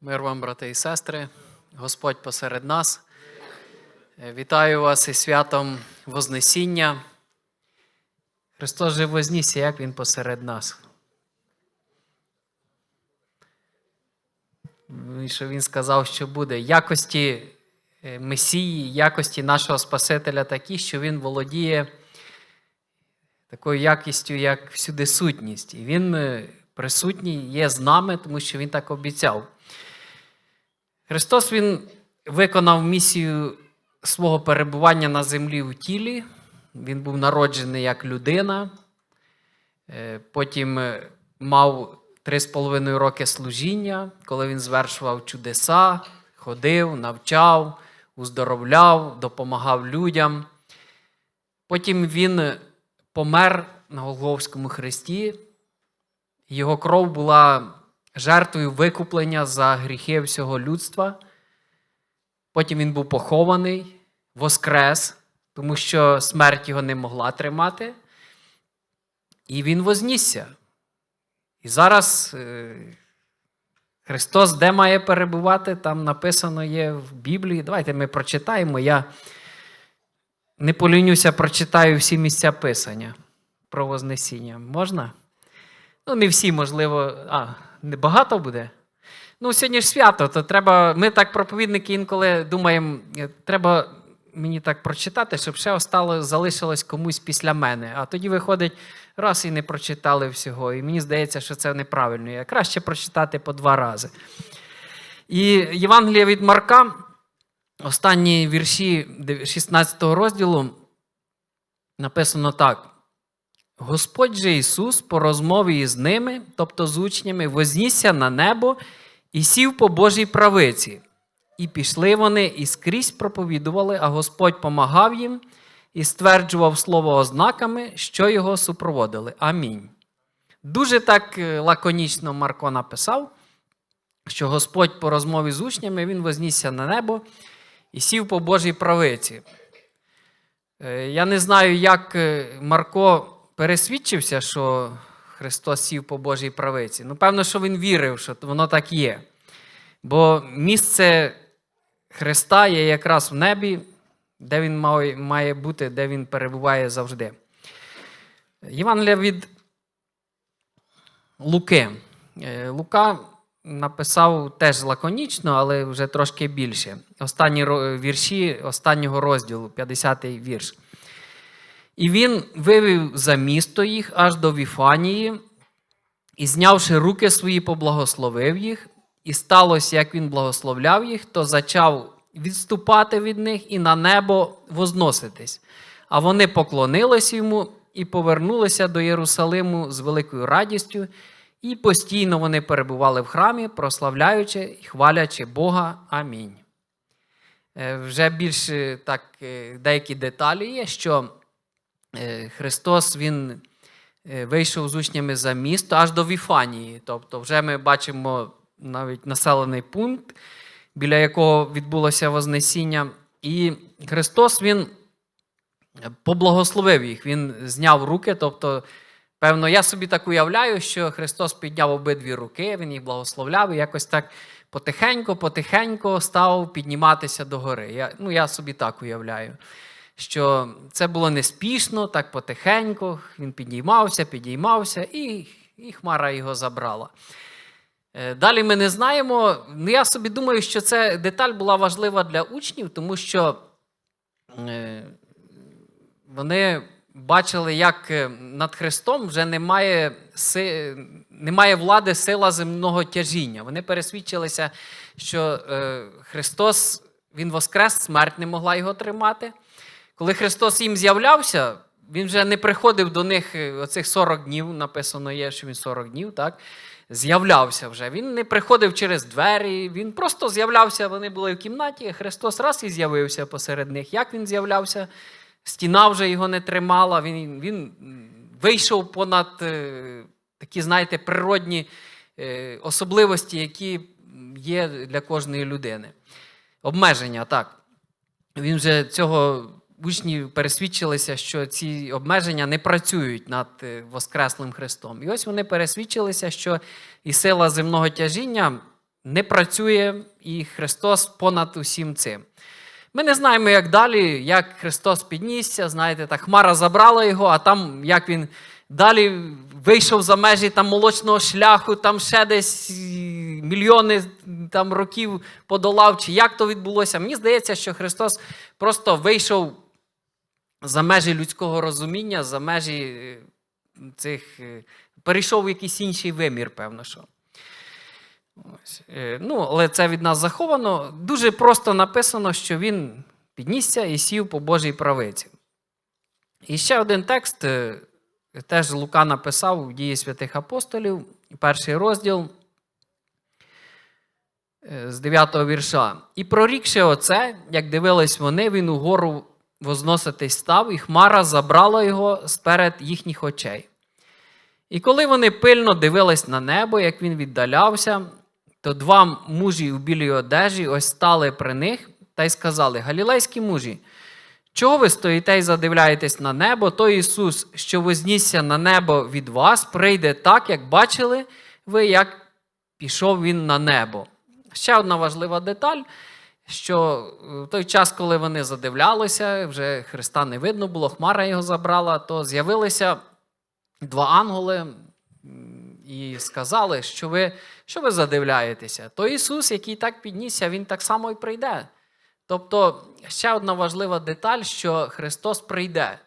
Мир вам, брати і сестри, Господь посеред нас. Е, Вітаю вас із святом Вознесіння. Христос же вознісся, як Він посеред нас. І що Він сказав, що буде. Якості е, Месії, якості нашого Спасителя такі, що Він володіє такою якістю, як всюди сутність. І Він е, присутній є з нами, тому що Він так обіцяв. Христос Він виконав місію свого перебування на землі в тілі. Він був народжений як людина, Е, потім е, мав три з половиною роки служіння, коли він звершував чудеса, ходив, навчав, уздоровляв, допомагав людям. Потім він помер на Голговському хресті. Його кров була жертвою викуплення за гріхи всього людства. Потім він був похований, воскрес, тому що смерть його не могла тримати. І він вознісся. І зараз е, Христос де має перебувати, там написано є в Біблії. Давайте ми прочитаємо. Я не полінюся, прочитаю всі місця Писання про Вознесіння. Можна? Ну, не всі, можливо. А, не багато буде? Ну, сьогодні ж свято, то треба. Ми так, проповідники, інколи думаємо, е, треба мені так прочитати, щоб ще остало, залишилось комусь після мене. А тоді виходить, раз і не прочитали всього. І мені здається, що це неправильно. Я краще прочитати по два рази. І Євангелія від Марка, останні вірші 16 розділу, написано так. Господь же Ісус по розмові із ними, тобто з учнями, вознісся на небо і сів по Божій правиці. І пішли вони, і скрізь проповідували, а Господь помагав їм і стверджував слово ознаками, що його супроводили. Амінь. Дуже так е, лаконічно Марко написав, що Господь по розмові з учнями він вознісся на небо і сів по Божій правиці. Е, Я не знаю, як е, Марко пересвідчився, що Христос сів по Божій правиці. Ну, певно, що він вірив, що воно так є. Бо місце Христа є якраз в небі, де він має, бути, де він перебуває завжди. Євангелія від Луки. Е, Лука написав теж лаконічно, але вже трошки більше. Останні вірші останнього розділу, 50-й вірш. І він вивів за місто їх аж до Віфанії, і, знявши руки свої, поблагословив їх, і сталося, як він благословляв їх, то зачав відступати від них і на небо возноситись. А вони поклонились йому і повернулися до Єрусалиму з великою радістю, і постійно вони перебували в храмі, прославляючи і хвалячи Бога. Амінь. Е, Вже більш е, так е, деякі деталі є, що Христос Він е, вийшов з учнями за місто аж до Віфанії. Тобто, вже ми бачимо навіть населений пункт, біля якого відбулося Вознесіння. І Христос Він поблагословив їх, Він зняв руки. Тобто, певно, я собі так уявляю, що Христос підняв обидві руки, Він їх благословляв і якось так потихеньку, потихеньку став підніматися до гори. Я, ну, я собі так уявляю. Що це було неспішно, так потихеньку. Він підіймався, підіймався, і, і хмара його забрала. Е, Далі ми не знаємо. Ну, я собі думаю, що ця деталь була важлива для учнів, тому що е, вони бачили, як е, над Христом вже немає, си, немає влади сила земного тяжіння. Вони пересвідчилися, що Христос Він воскрес, смерть не могла його тримати. Коли Христос їм з'являвся, він вже не приходив до них е, оцих 40 днів, написано є, що він 40 днів, так? З'являвся вже. Він не приходив через двері, він просто з'являвся, вони були в кімнаті, Христос раз і з'явився посеред них. Як він з'являвся? Стіна вже його не тримала, він, він вийшов понад е, такі, знаєте, природні е, особливості, які є для кожної людини. Обмеження, так. Він вже цього учні пересвідчилися, що ці обмеження не працюють над е, Воскреслим Христом. І ось вони пересвідчилися, що і сила земного тяжіння не працює, і Христос понад усім цим. Ми не знаємо, як далі, як Христос піднісся, знаєте, та хмара забрала його, а там як він далі вийшов за межі там молочного шляху, там ще десь мільйони там, років подолав, чи як то відбулося. Мені здається, що Христос просто вийшов за межі людського розуміння, за межі е, цих. е, перейшов в якийсь інший вимір, певно, що. Ось. Е, Ну, але це від нас заховано. Дуже просто написано, що він піднісся і сів по Божій правиці. І ще один текст, теж Лука написав в дії святих апостолів, перший розділ з 9 вірша. І прорікши оце, як дивились вони, він угору возноситись став, і хмара забрала його сперед їхніх очей. І коли вони пильно дивились на небо, як він віддалявся, то два мужі у білій одежі ось стали при них та й сказали: Галілейські мужі, чого ви стоїте і задивляєтесь на небо? Той Ісус, що вознісся на небо від вас, прийде так, як бачили ви, як пішов він на небо. Ще одна важлива деталь, що в той час, коли вони задивлялися, вже Христа не видно було, хмара його забрала, то з'явилися два ангели і сказали, що ви, що ви задивляєтеся. То Ісус, який так піднісся, Він так само і прийде. Тобто, ще одна важлива деталь, що Христос прийде,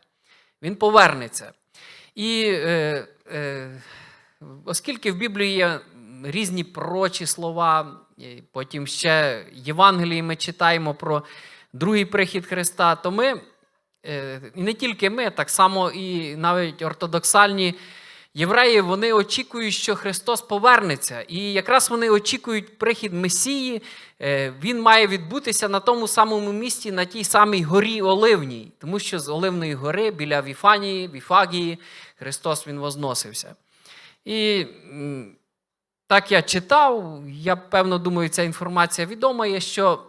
Він повернеться. І е, е, оскільки в Біблії є різні пророчі слова, потім ще Євангелії ми читаємо про другий прихід Христа, то ми, е, і не тільки ми, так само і навіть ортодоксальні євреї, вони очікують, що Христос повернеться. І якраз вони очікують прихід Месії. Е, Він має відбутися на тому самому місці, на тій самій горі Оливній, тому що з Оливної гори біля Віфанії, Віфагії, Христос Він возносився. І так я читав, я певно думаю, ця інформація відома є, що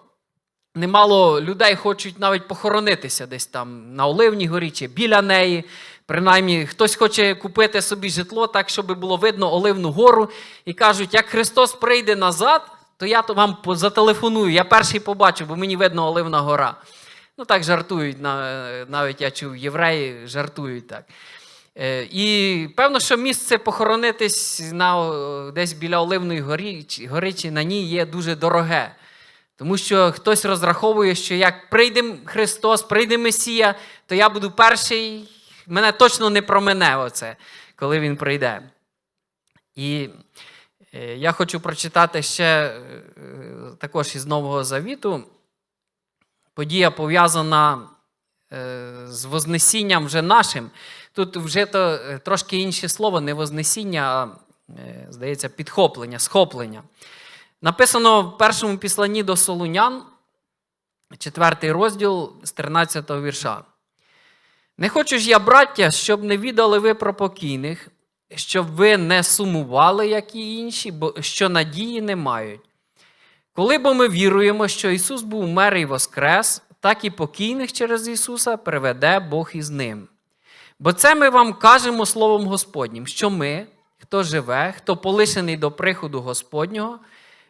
немало людей хочуть навіть похоронитися десь там на Оливній горі чи біля неї. Принаймні, хтось хоче купити собі житло так, щоб було видно Оливну гору, і кажуть, як Христос прийде назад, то я то вам зателефоную, я перший побачу, бо мені видно Оливна гора. Ну так жартують, навіть я чув, євреї жартують так. Е, І певно, що місце похоронитись на, десь біля Оливної горі, гори чи на ній є дуже дороге. Тому що хтось розраховує, що як прийде Христос, прийде Месія, то я буду перший, мене точно не промене оце, коли Він прийде. І е, я хочу прочитати ще е, також із Нового Завіту. Подія пов'язана з Вознесінням вже нашим. Тут вже то е, трошки інше слово, не Вознесіння, а, е, здається, підхоплення, схоплення. Написано в першому післанні до Солунян, четвертий розділ з 13 вірша. Не хочу ж я, браття, щоб не відали ви про покійних, щоб ви не сумували, як і інші, бо що надії не мають. Коли бо ми віруємо, що Ісус був мер і воскрес, так і покійних через Ісуса приведе Бог із ним. Бо це ми вам кажемо Словом Господнім, що ми, хто живе, хто полишений до приходу Господнього,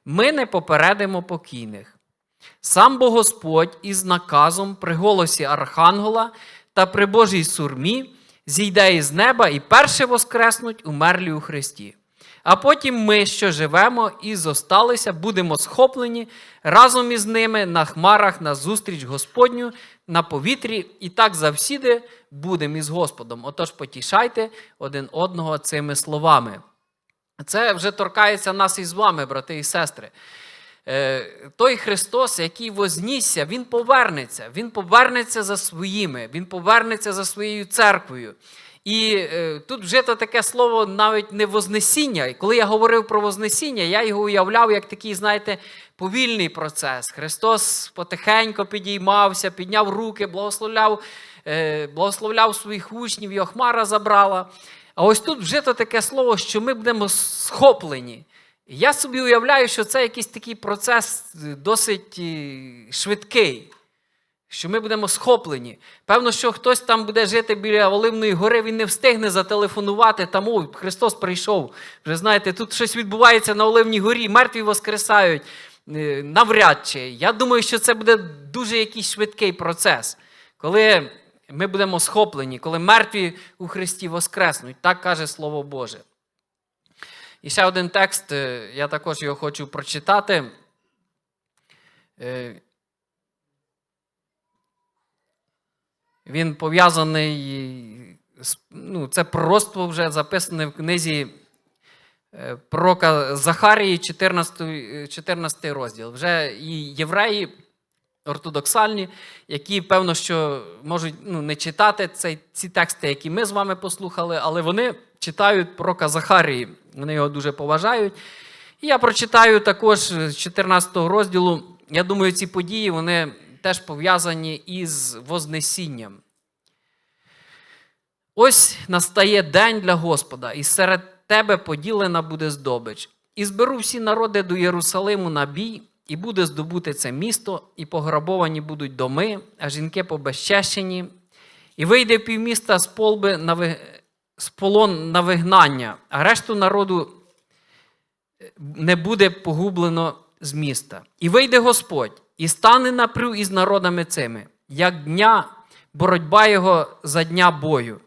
ми не попередимо покійних. Сам бо Господь із наказом при голосі Архангела та при Божій сурмі зійде із неба і перше воскреснуть умерлі у Христі. А потім ми, що живемо і зосталися, будемо схоплені разом із ними на хмарах на зустріч Господню на повітрі, і так завсіди будемо із Господом. Отож, потішайте один одного цими словами. Це вже торкається нас із вами, брати і сестри. Е, Той Христос, який вознісся, Він повернеться. Він повернеться за своїми, Він повернеться за своєю церквою. І е, тут вже то таке слово навіть не вознесіння. І коли я говорив про вознесіння, я його уявляв як такий, знаєте, повільний процес. Христос потихеньку підіймався, підняв руки, благословляв, е, благословляв своїх учнів, його хмара забрала. А ось тут вже то таке слово, що ми будемо схоплені. Я собі уявляю, що це якийсь такий процес е, досить швидкий. Що ми будемо схоплені. Певно, що хтось там буде жити біля Оливної гори, він не встигне зателефонувати там, о, Христос прийшов. Вже знаєте, тут щось відбувається на Оливній горі, мертві воскресають. Е, Навряд чи. Я думаю, що це буде дуже якийсь швидкий процес, коли ми будемо схоплені, коли мертві у Христі воскреснуть. Так каже Слово Боже. І ще один текст, е, я також його хочу прочитати. Він пов'язаний, ну, це пророцтво вже записане в книзі е, пророка Захарії, 14, е, 14 розділ. Вже і євреї ортодоксальні, які, певно, що можуть ну, не читати цей, ці тексти, які ми з вами послухали, але вони читають пророка Захарії. Вони його дуже поважають. І я прочитаю також з 14 розділу. Я думаю, ці події вони теж пов'язані із Вознесінням. Ось настає день для Господа, і серед тебе поділена буде здобич. І зберу всі народи до Єрусалиму на бій, і буде здобути це місто, і пограбовані будуть доми, а жінки побезчещені. І вийде півміста з полби на ви... з полон на вигнання, а решту народу не буде погублено з міста. І вийде Господь, і стане напрю із народами цими, як дня боротьба його за дня бою.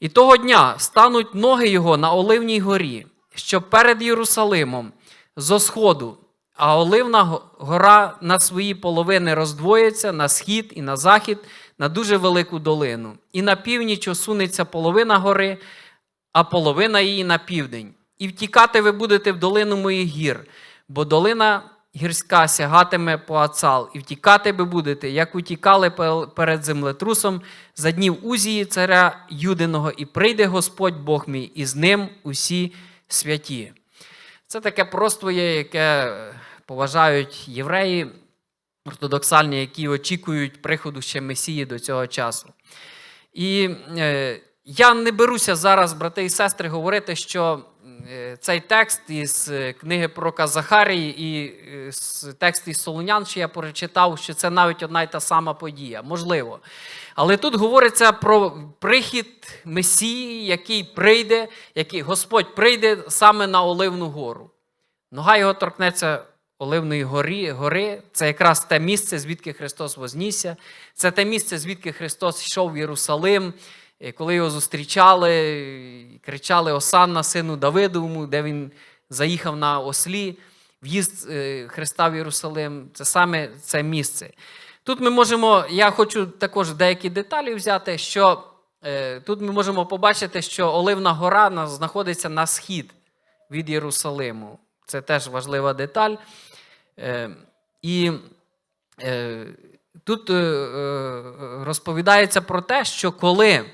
І того дня стануть ноги його на Оливній горі, що перед Єрусалимом зо сходу, а Оливна гора на свої половини роздвоїться на схід і на захід, на дуже велику долину. І на північ осунеться половина гори, а половина її на південь. І втікати ви будете в долину моїх гір, бо долина гірська сягатиме по Ацал, і втікати ви будете, як утікали перед землетрусом за днів Узії, царя Юдиного, і прийде Господь Бог мій, і з ним усі святі. Це таке просто є, яке поважають євреї ортодоксальні, які очікують приходу ще Месії до цього часу. І е, я не беруся зараз, брати і сестри, говорити, що цей текст із е, книги пророка Захарії і е, текст із Солонян, що я прочитав, що це навіть одна й та сама подія. Можливо. Але тут говориться про прихід Месії, який прийде, який Господь прийде саме на Оливну гору. Нога його торкнеться Оливної гори, гори. Це якраз те місце, звідки Христос вознісся. Це те місце, звідки Христос йшов в Єрусалим, е, коли його зустрічали, кричали Осанна, сину Давидовому, де він заїхав на ослі. В'їзд е, Христа в Єрусалим. Це саме це місце. Тут ми можемо, я хочу також деякі деталі взяти, що е, тут ми можемо побачити, що Оливна гора знаходиться на схід від Єрусалиму. Це теж важлива деталь. Е, і тут розповідається про те, що коли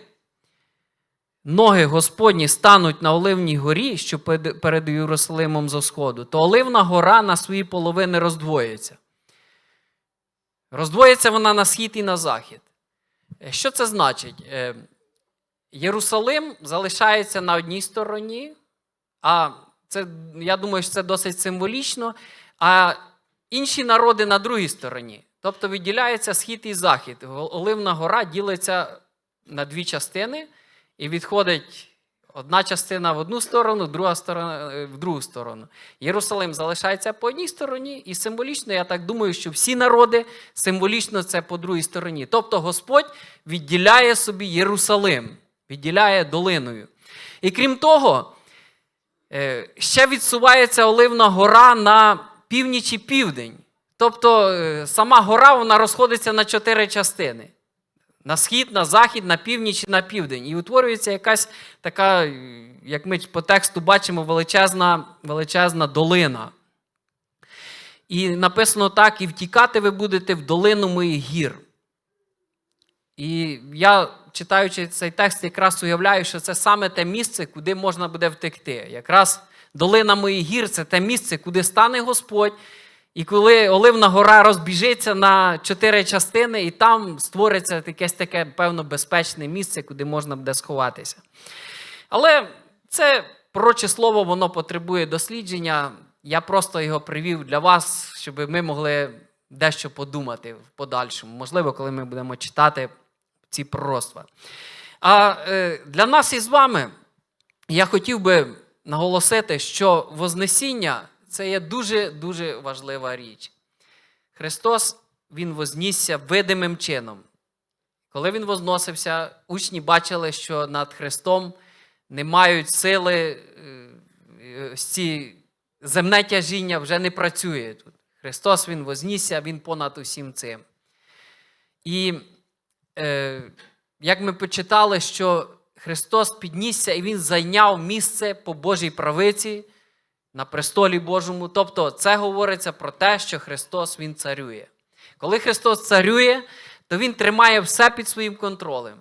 ноги Господні стануть на Оливній горі, що перед Єрусалимом зо сходу, то Оливна гора на свої половини роздвоїться. Роздвоїться вона на схід і на захід. Е, Що це значить? Е, Єрусалим залишається на одній стороні, а це, я думаю, що це досить символічно, а інші народи на другій стороні. Тобто відділяється схід і захід. Оливна гора ділиться на дві частини і відходить одна частина в одну сторону, друга сторона е, в другу сторону. Єрусалим залишається по одній стороні, і символічно, я так думаю, що всі народи символічно це по другій стороні. Тобто Господь відділяє собі Єрусалим, відділяє долиною. І крім того, Е, ще відсувається Оливна гора на північ і південь. Тобто е, сама гора вона розходиться на чотири частини: на схід, на захід, на північ і на південь. І утворюється якась така, як ми по тексту бачимо, величезна, величезна долина. І написано так: і втікати ви будете в долину моїх гір. І я, читаючи цей текст, якраз уявляю, що це саме те місце, куди можна буде втекти. Якраз долина моїх гір це те місце, куди стане Господь. І коли Оливна гора розбіжиться на чотири частини, і там створиться якесь таке, певно, безпечне місце, куди можна буде сховатися. Але це пророче слово, воно потребує дослідження. Я просто його привів для вас, щоб ми могли дещо подумати в подальшому. Можливо, коли ми будемо читати ці пророцтва. А е, для нас із вами я хотів би наголосити, що Вознесіння це є дуже-дуже важлива річ. Христос Він вознісся видимим чином. Коли Він возносився, учні бачили, що над Христом не мають сили, е, е, ці земне тяжіння вже не працює. Христос Він вознісся, Він понад усім цим. І е, як ми почитали, що Христос піднісся і Він зайняв місце по Божій правиці на престолі Божому. Тобто, це говориться про те, що Христос Він царює. Коли Христос царює, то Він тримає все під своїм контролем.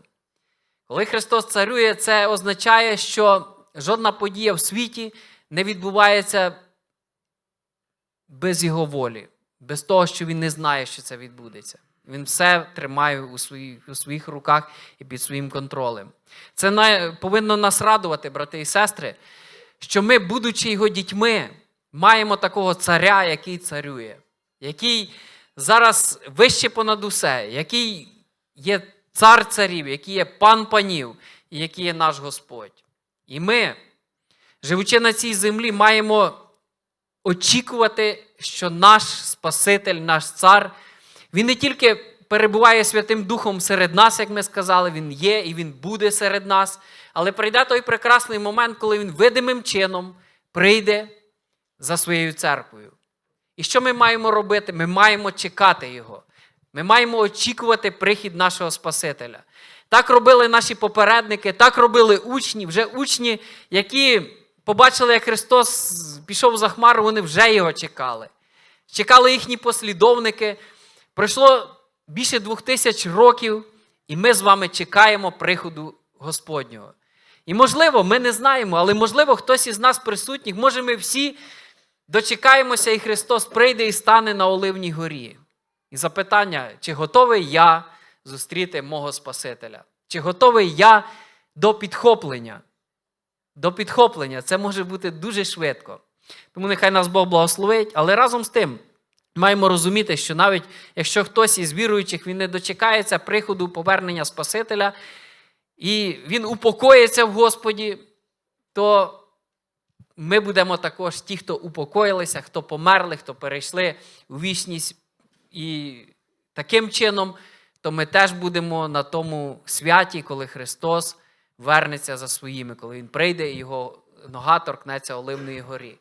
Коли Христос царює, це означає, що жодна подія в світі не відбувається без Його волі, без того, що Він не знає, що це відбудеться. Він все тримає у своїх, у своїх руках і під своїм контролем. Це повинно нас радувати, брати і сестри, що ми, будучи його дітьми, маємо такого царя, який царює, який зараз вище понад усе, який є цар царів, який є пан панів, і який є наш Господь. І ми, живучи на цій землі, маємо очікувати, що наш Спаситель, наш цар, він не тільки перебуває Святим Духом серед нас, як ми сказали, він є і він буде серед нас, але прийде той прекрасний момент, коли він видимим чином прийде за своєю церквою. І що ми маємо робити? Ми маємо чекати Його. Ми маємо очікувати прихід нашого Спасителя. Так робили наші попередники, так робили учні, вже учні, які побачили, як Христос пішов за хмару, вони вже його чекали. Чекали їхні послідовники. Пройшло більше двох тисяч років, і ми з вами чекаємо приходу Господнього. І можливо, ми не знаємо, але можливо, хтось із нас присутніх, може, ми всі дочекаємося, і Христос прийде і стане на Оливній горі. І запитання, чи готовий я зустріти мого Спасителя? Чи готовий я до підхоплення? До підхоплення це може бути дуже швидко. Тому нехай нас Бог благословить, але разом з тим маємо розуміти, що навіть якщо хтось із віруючих він не дочекається приходу повернення Спасителя, і він упокоїться в Господі, то ми будемо також ті, хто упокоїлися, хто померли, хто перейшли у вічність. І таким чином, то ми теж будемо на тому святі, коли Христос вернеться за своїми, коли Він прийде і його нога торкнеться Оливної горі.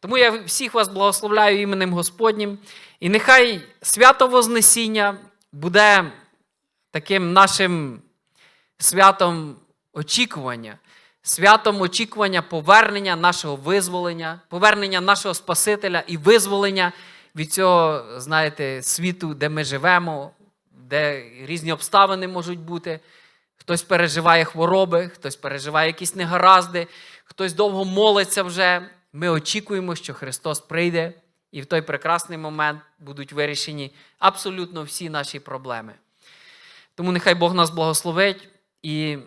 Тому я всіх вас благословляю іменем Господнім. І нехай свято Вознесіння буде таким нашим святом очікування, святом очікування повернення нашого визволення, повернення нашого Спасителя і визволення від цього, знаєте, світу, де ми живемо, де різні обставини можуть бути. Хтось переживає хвороби, хтось переживає якісь негаразди, хтось довго молиться вже. Ми очікуємо, що Христос прийде, і в той прекрасний момент будуть вирішені абсолютно всі наші проблеми. Тому нехай Бог нас благословить і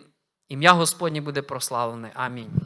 ім'я Господнє буде прославлене. Амінь.